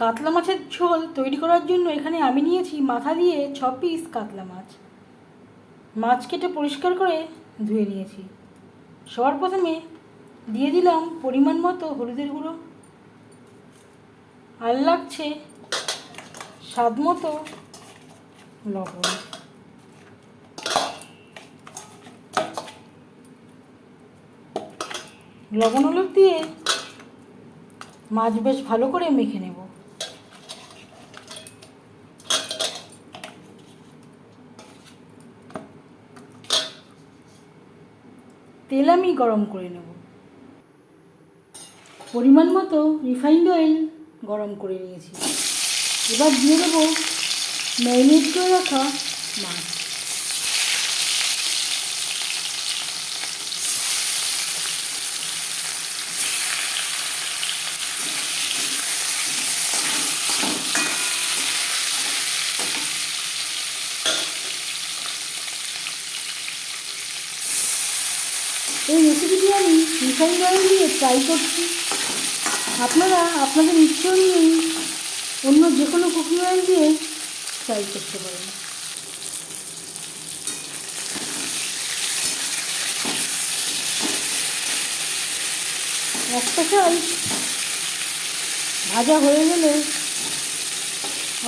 কাতলা মাছের ঝোল তৈরি করার জন্য এখানে আমি নিয়েছি মাথা দিয়ে ছ পিস কাতলা মাছ। মাছ কেটে পরিষ্কার করে ধুয়ে নিয়েছি। সবার প্রথমে দিয়ে দিলাম পরিমাণ মতো হলুদের গুঁড়ো। আর লাগছে স্বাদ মতো লবণ। লবণ হলুদ দিয়ে মাছ বেশ ভালো করে মেখে নেব। তেল আমি গরম করে নেব। পরিমাণ মতো রিফাইন্ড অয়েল গরম করে নিয়েছি। এবার দিয়ে দেবো ম্যারিনেট করে রাখা মাছ। এই রেসিপিটি আমি রিফাইন্ড অয়েল দিয়ে ট্রাই করছি। আপনারা, আপনাদের ইচ্ছে অনুযায়ী অন্য যে কোনো কুকিং অয়েল দিয়ে ট্রাই করতে পারেন। একটা সাইড ভাজা হয়ে গেলে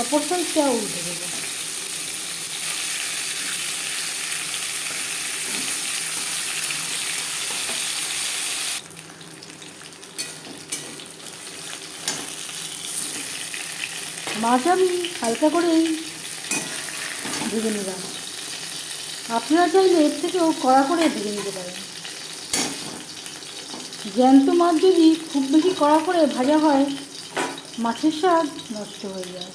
অপর সাইডটা উল্টে দেবো। মাছ আমি হালকা করেই ভেজে নিলাম। আপনারা চাইলে এর থেকেও কড়া করে ভেজে নিতে পারেন। জ্যান্ত মাছ যদি খুব বেশি কড়া করে ভাজা হয়, মাছের স্বাদ নষ্ট হয়ে যায়।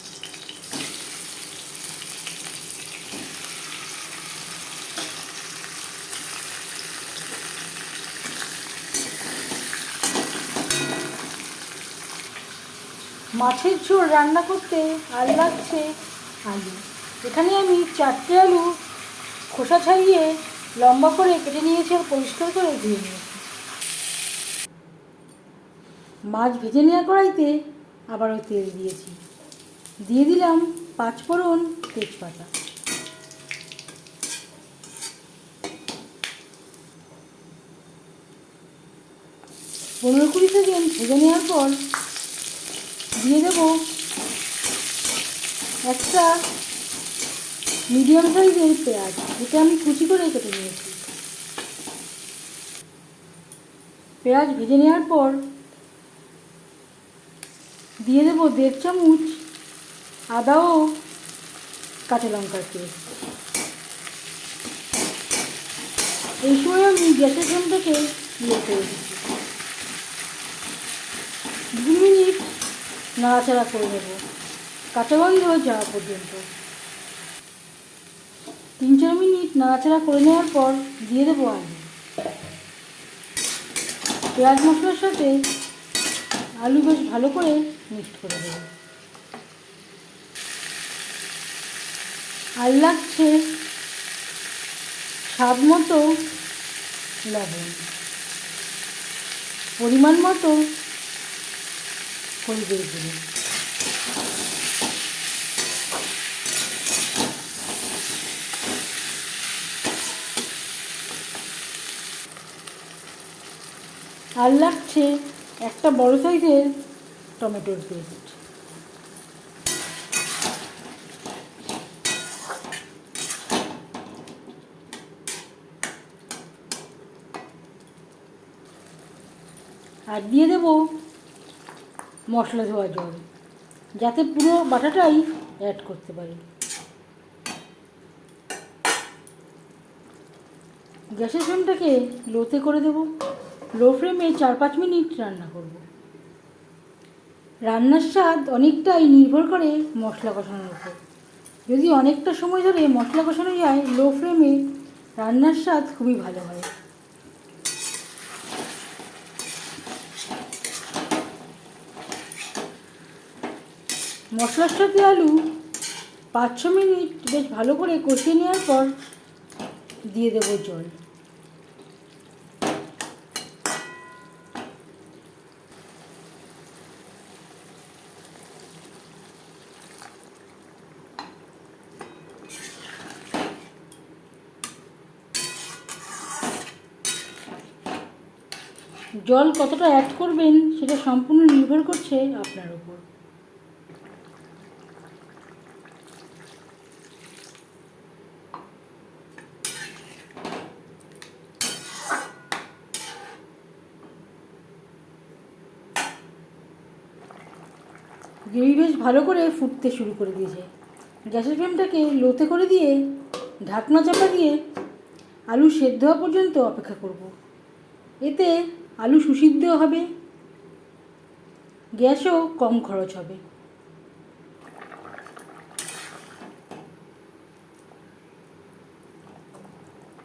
মাছের ঝোল রান্না করতে আর লাগছে। আলু। এখানে আমি চারটে আলু খোসা ছাড়িয়ে লম্বা করে কেটে নিয়েছি আর পরিষ্কার করে ধুয়ে নিয়েছি। মাছ ভেজে নেওয়া কড়াইতে আবারও তেল দিয়েছি। দিয়ে দিলাম পাঁচফোড়ন তেজপাতা। পনেরো কুড়ি সেকেন্ড ভেজে নেওয়ার পর দিয়ে দেবো। একটা মিডিয়াম সাইজের পেঁয়াজ, যেটা আমি কুচি করে কেটে নিয়েছি। পেঁয়াজ ভেজে নেওয়ার পর দিয়ে দেবো দেড় চামচ আদা ও কাঁচা লঙ্কার পেস্ট। এই সময় আমি গ্যাসের ফ্লেমটাকে ইয়ে করে দিচ্ছি দু মিনিট নাড়াচাড়া করে নেব। কাঁচা গন্ধ যাওয়া পর্যন্ত। তিন চার মিনিট নাড়াচাড়া করে নেওয়ার পর দিয়ে দেবো আলু। পেঁয়াজ মশলার সাথে আলু বেশ ভালো করে মিক্সড করে দেবো আর লাগছে স্বাদ মতো লবণ। পরিমাণ মতো হলুদের গুঁড়ো আর লাগছে একটা বড় সাইজের টমেটোর পেস্ট আর দিয়ে দেবো মশলা ধোয়া জল যাতে পুরো বাটাটাই অ্যাড করতে পারি। গ্যাসের ফ্লেমটাকে লোতে করে দেবো। লো ফ্লেমে চার পাঁচ মিনিট রান্না করব। রান্নার স্বাদ অনেকটাই নির্ভর করে মশলা কষানোর উপর। যদি অনেকটা সময় ধরে মশলা কষানো যায় লো ফ্লেমে রান্নার স্বাদ খুবই ভালো হয়। মশলার সাথে আলু পাঁচ ছ মিনিট বেশ ভালো করে কষিয়ে নেওয়ার পর দিয়ে দেব জল। জল কতটা অ্যাড করবেন সেটা সম্পূর্ণ নির্ভর করছে আপনার উপর। গ্রেভি বেশ ভালো করে ফুটতে শুরু করে দিয়েছে। গ্যাসের ফ্লেমটাকে লোতে করে দিয়ে ঢাকনা চাপা দিয়ে আলু সেদ্ধ হওয়া পর্যন্ত অপেক্ষা করব। এতে আলু সুসিদ্ধ হবে, গ্যাসও কম খরচ হবে।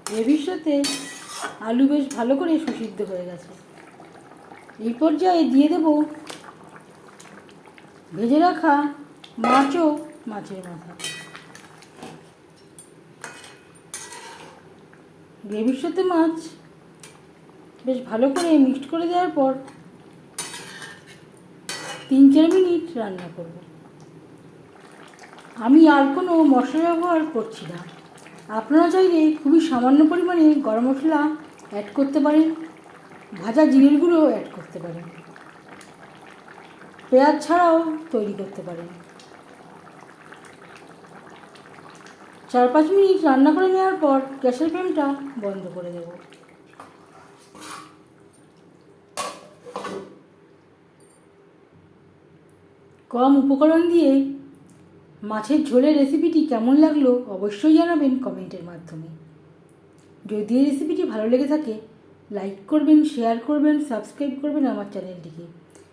গ্রেভির সাথে আলু বেশ ভালো করে সুসিদ্ধ হয়ে গেছে। এই পর্যায়ে দিয়ে দেব ভেজে রাখা মাছও মাছের মাথা গ্রেভির সাথে মাছ বেশ ভালো করে মিক্সড করে দেওয়ার পর তিন চার মিনিট রান্না করব। আমি আর কোনো মশলা ব্যবহার করছি না। আপনারা চাইলে খুবই সামান্য পরিমাণে গরম মশলা অ্যাড করতে পারেন। ভাজা গুঁড়ো অ্যাড করতে পারেন। পেঁয়াজ ছাড়াও তৈরি করতে পারেন। চার পাঁচ মিনিট রান্না করে নেওয়ার পর গ্যাসের ফ্লেমটা বন্ধ করে দেব। কম উপকরণ দিয়ে মাছের ঝোলের রেসিপিটি কেমন লাগল অবশ্যই জানাবেন কমেন্টের মাধ্যমে। যদি এই রেসিপিটি ভালো লেগে থাকে, লাইক করবেন, শেয়ার করবেন, সাবস্ক্রাইব করবেন আমার চ্যানেলটিকে।